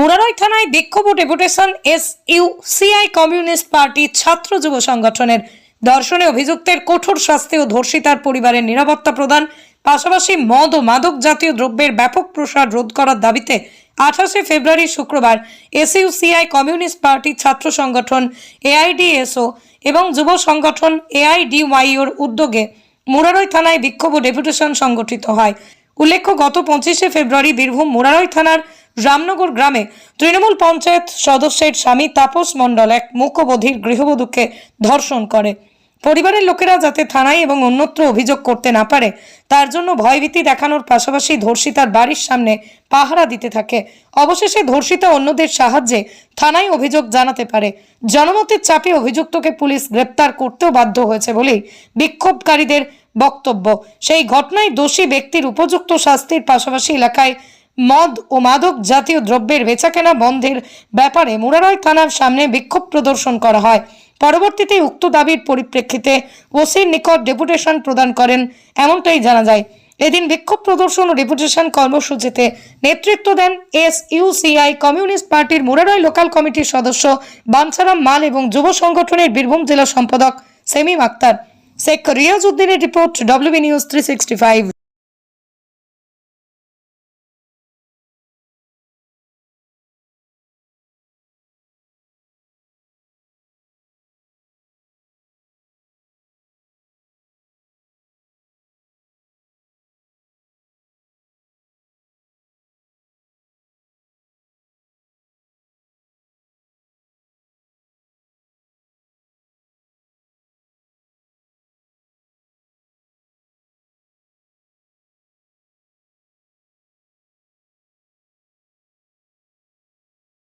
মুরারই থানায় বিক্ষোভ ও deputation S U CI communist party ছাত্র যুব সংগঠনের দর্শনে অভিযুক্তের কঠোর শাস্তি ও ধর্ষিতার পরিবারের নিরাপত্তা প্রদান, পাশাপাশি মদ ও মাদক জাতীয় দ্রব্যের ব্যাপক প্রসার রোধ করার দাবিতে আঠাশে ফেব্রুয়ারি শুক্রবার এসইউসিআই কমিউনিস্ট পার্টি ছাত্র সংগঠন এআইডিএসও এবং যুব সংগঠন এআইডিওয়াইওর উদ্যোগে মুরারই থানায় বিক্ষোভ ও ডেপুটেশন সংগঠিত হয়। উল্লেখ্য, গত পঁচিশে ফেব্রুয়ারি বীরভূম মুরারই থানার রামনগর গ্রামে তৃণমূল পঞ্চায়েত সদস্যের স্বামী তাপস মণ্ডল এক মুখ্যবধির গৃহবধূকে ধর্ষণ করে। পরিবারের লোকেরা যাতে থানায় এবং অন্যত্র অভিযোগ করতে না পারে, তার জন্য ভয়ভীতি দেখানোর পাশাপাশি ধর্ষিতার বাড়ির সামনে পাহারা দিতে থাকে। অবশেষে ধর্ষিতা অন্যদের সাহায্যে থানায় অভিযোগ জানাতে পারে। জনমতের চাপে অভিযুক্তকে পুলিশ গ্রেপ্তার করতেও বাধ্য হয়েছে বলেই বিক্ষোভকারীদের বক্তব্য। সেই ঘটনায় দোষী ব্যক্তির উপযুক্ত শাস্তির পাশাপাশি এলাকায় মদ ও মাদক জাতীয় দ্রব্যের বেচাকেনা বন্ধের ব্যাপারে মুরারয় থানার সামনে বিক্ষোভ প্রদর্শন করা হয়। পরবর্তীতে উক্ত দাবির পরিপ্রেক্ষিতে ওসির নিকট ডেপুটেশন প্রদান করেন, এমনটাই জানা যায়। এদিন বিক্ষোভ প্রদর্শন ও ডেপুটেশন কর্মসূচিতে নেতৃত্ব দেন এস ইউসিআই কমিউনিস্ট পার্টির মুরারয় লোকাল কমিটির সদস্য বাঞ্ছারাম মাল এবং যুব সংগঠনের বীরভূম জেলা সম্পাদক সেমিম আক্তার। শেখ রিয়াজ উদ্দিনের report WB news three sixty five.